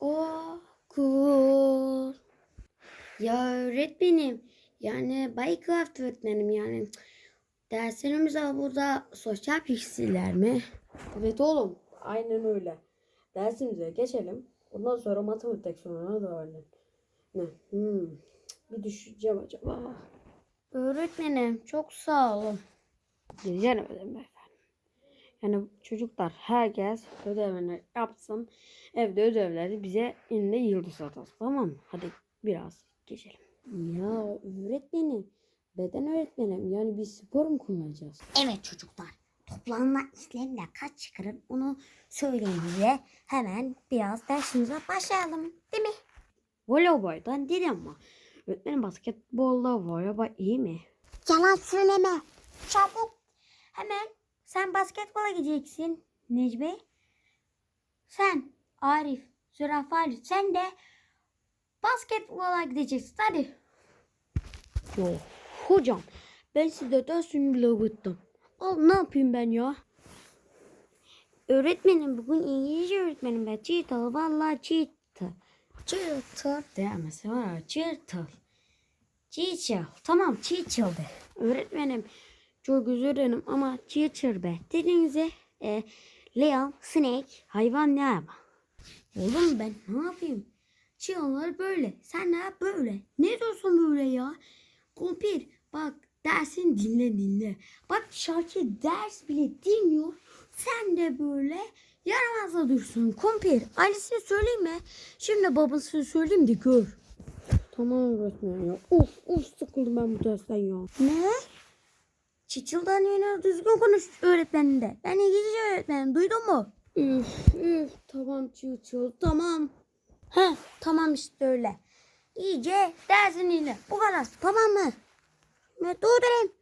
okul. Ya öğretmenim yani Baycraft öğretmenim yani derslerimiz burada sosyal bilgiler mi? Evet oğlum. Aynen öyle. Dersimize geçelim. Ondan sonra matematik sorununa da öğrenelim. Ne? Hmm. Bir düşüneceğim acaba. Öğretmenim çok sağ olun. Rica ederim efendim. Yani çocuklar herkes ödevini yapsın. Evde ödevleri bize elinde yıldız atasın. Tamam mı? Hadi biraz geçelim. Ya öğretmenim. Beden öğretmenim. Yani biz spor mu kullanacağız? Evet çocuklar. Toplanma işlemle kaç çıkarın onu söyleyin bize. Hemen biraz dersimize başlayalım. Değil mi? Voleyboldan dedim ama. Öğretmenim basketbolda voleybol iyi mi? Yalan söyleme. Çabuk. Hemen sen basketbola gideceksin Necmi. Sen Arif, Zürafa Ali, sen de basketbola gideceksin. Hadi. Yo, hocam ben size dersini bile bıktım. Al ne yapayım ben ya? Öğretmenim bugün İngilizce öğretmenim ben. Çiğitl vallahi çiğitl. Çiğitl. Demesi var çırtıl. Çiğitl. Tamam çiğitl de. Öğretmenim çok dilerim ama çırtır be. Dediğinize e, Leon, Snake. Hayvan ne ama? Oğlum ben ne yapayım? Çiğonlar böyle. Sen ne yap böyle? Ne diyorsun böyle ya? Kumpir bak dersin dinle dinle. Bak Şakir ders bile dinliyor. Sen de böyle yaramazla dursun. Kumpir ailesine söyleyeyim mi? Şimdi babasını söyleyeyim de gör. Tamam öğretmenim ya. Of of sıkıldım ben bu dersten ya. Ne? Çiçildan yine düzgün konuş öğretmeninde. Ben İngilizce öğretmenim duydun mu? Üf üf tamam çırtıl tamam. He tamam işte öyle. İyice dersini dinle. Bu kadar tamam mı? Ne durdurayım.